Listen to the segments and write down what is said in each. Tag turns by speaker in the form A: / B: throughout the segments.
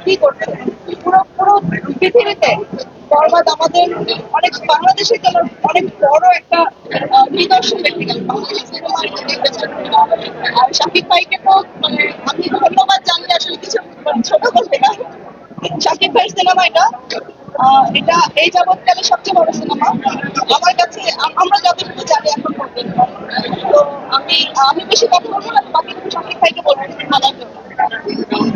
A: কি করছে পুরো পুরো পৃথিবীতে বরবাদ আমাদের অনেক বাংলাদেশের জন্য অনেক বড় একটা নিদর্শন ব্যক্তি গেল শাকিব ভাইকে তো মানে আমি ধন্যবাদ জানলে আসলে কিছু ছোট করবে না শাকিব ভাইয়ের সিনেমা এটা এটা এই যাবৎকালে সবচেয়ে বড় সিনেমা আমার কাছে আমরা যতটুকু জানি এখন পর্যন্ত তো আমি আমি বেশি কথা বলব না বাকি শাকিব ভাইকে বলব সিনেমা
B: আহ,
C: যখন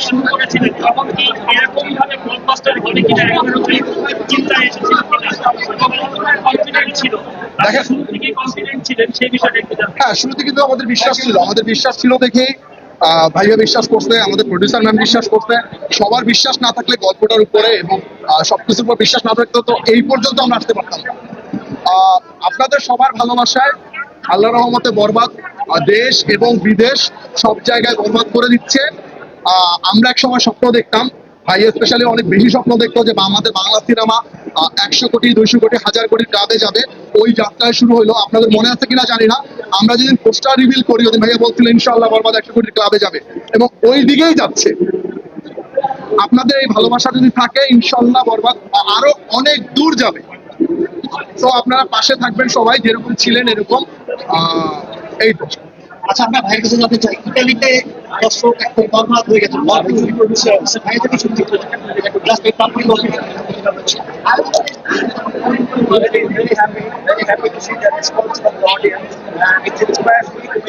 C: শুরু করেছিলেন
B: কিন্তু আমাদের বিশ্বাস ছিল। আমাদের বিশ্বাস ছিল আহ, ভাইয়া বিশ্বাস করছে আমাদের প্রডিউসার ম্যাম বিশ্বাস করছে। সবার বিশ্বাস না থাকলে গল্পটার উপরে এবং সবকিছুর উপর বিশ্বাস না থাকলে তো এই পর্যন্ত আমরা আসতে পারতাম না। আপনাদের সবার ভালোবাসায় আল্লাহ রহমতে বরবাদ দেশ এবং বিদেশ সব জায়গায় বরবাদ করে দিচ্ছে। আমরা এক সময় স্বপ্ন দেখতাম, ভাই স্পেশালি অনেক বেশি স্বপ্ন দেখতো যে আমাদের বাংলা সিনেমা একশো কোটি, দুইশো কোটি, হাজার কোটি ক্লাবে যাবে। ওই যাত্রায় শুরু হলো আপনাদের মনে আছে কিনা জানি না। আমরা যেদিন পোস্টার রিভিল করি, ওদিন ভাইয়া বলছিলেন, ইনশাআল্লাহ বরবাদ একশো কোটি ক্লাবে যাবে। এবং ওই দিকেই যাচ্ছে। আপনাদের এই ভালোবাসা যদি থাকে ইনশাল্লাহ বরবাদ, আরও অনেক দূর যাবে। তো আপনারা পাশে থাকবেন সবাই যেরকম ছিলেন এরকম এই তো
D: আচ্ছা আমরা ভাইয়ের কাছে জানতে চাই ইতালিতে দর্শক এখন বরবাদ হয়ে গেছে বরবাদ ভাই থেকে শুরু করতে জাস্ট এই তারপরে Very happy, very happy to see the response from the audience. And it inspires me to be